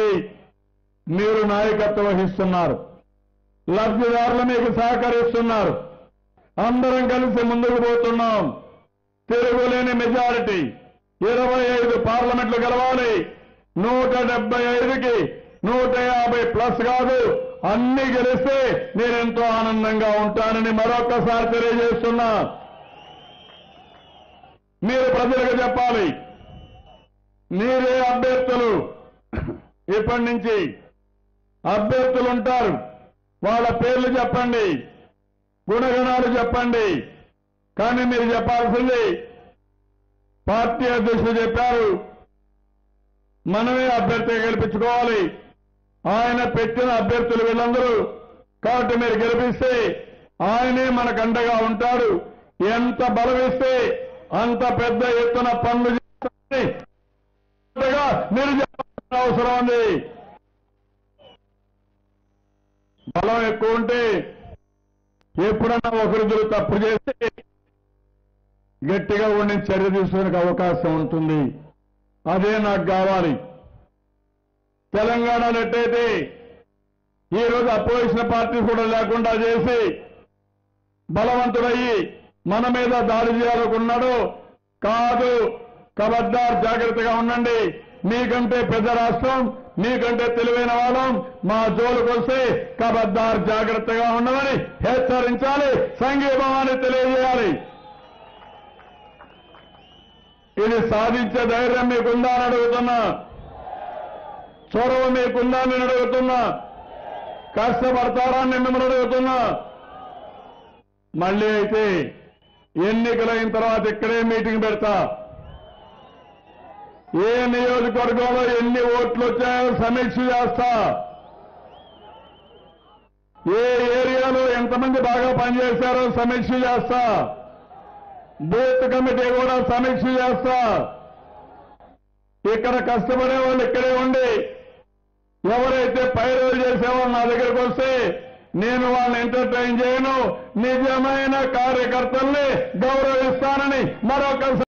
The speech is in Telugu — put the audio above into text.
చేయడానికి మీరు నాయకత్వం వహిస్తున్నారు. లబ్ధిదారులు మీకు సహకరిస్తున్నారు. అందరం కలిసి ముందుకు పోతున్నాం. తిరుగులేని మెజారిటీ. ఇరవై ఐదు పార్లమెంట్లు గెలవాలి. నూట డెబ్బై ఐదుకి నూట యాభై ప్లస్ కాదు. అన్ని గెలిస్తే నేను ఎంతో ఆనందంగా ఉంటానని మరొకసారి తెలియజేస్తున్నా. మీరు ప్రజలకు చెప్పాలి. మీరే అభ్యర్థులు ఇప్పటి నుంచి. అభ్యర్థులు ఉంటారు. వాళ్ళ పేర్లు చెప్పండి. గుణగణాలు చెప్పండి. కానీ మీరు చెప్పాల్సింది పార్టీ అధ్యక్షులు చెప్పారు. మనమే అభ్యర్థి గెలిపించుకోవాలి. ఆయన పెట్టిన అభ్యర్థులు వీళ్ళందరూ కాబట్టి మీరు గెలిపిస్తే ఆయనే మనకు అండగా ఉంటాడు. ఎంత బలమిస్తే అంత పెద్ద ఎత్తున పనులు చేస్తారని. మీరు అవసరం ఉంది. బలం ఎక్కువ ఉంటే ఎప్పుడన్నా ఒకరిద్దరు తప్పు చేస్తే గట్టిగా ఉండి చర్య తీసుకోవడానికి అవకాశం ఉంటుంది. అదే నాకు కావాలి. తెలంగాణలో ఎట్టయితే ఈరోజు అపోజిషన్ పార్టీ కూడా లేకుండా చేసి బలవంతుడయ్యి మన మీద దాడి చేయాలనుకున్నాడు. కాదు కబద్దార్ జాగ్రత్తగా ఉండండి. మీకంటే పెద్ద రాష్ట్రం మీకంటే తెలివైన వాళ్ళం. మా జోలుకు వస్తే కబద్దార్ జాగ్రత్తగా ఉండమని హెచ్చరించాలి సంఘీభావాన్ని తెలియజేయాలి. ఇది సాధించే ధైర్యం మీకుందా అని అడుగుతున్నా. చొరవ మీకుందా నేను అడుగుతున్నా. కష్టపడతారా నేను మిమ్మల్ని అడుగుతున్నా. మళ్ళీ అయితే ఎన్నికలైన తర్వాత ఇక్కడే మీటింగ్ పెడతా. ఏ నియోజకవర్గంలో ఎన్ని ఓట్లు వచ్చాయో సమీక్ష చేస్తా. ఏ ఏరియాలో ఎంతమంది బాగా పనిచేశారో సమీక్ష చేస్తా. బూత్ కమిటీ కూడా సమీక్ష చేస్తా. ఇక్కడ కష్టపడే వాళ్ళు ఇక్కడే ఉండి ఎవరైతే పైరోలు చేసేవాళ్ళు నా దగ్గరికి వస్తే నేను వాళ్ళని ఎంటర్టైన్ చేయను. నిజమైన కార్యకర్తల్ని గౌరవిస్తానని మరొకసారి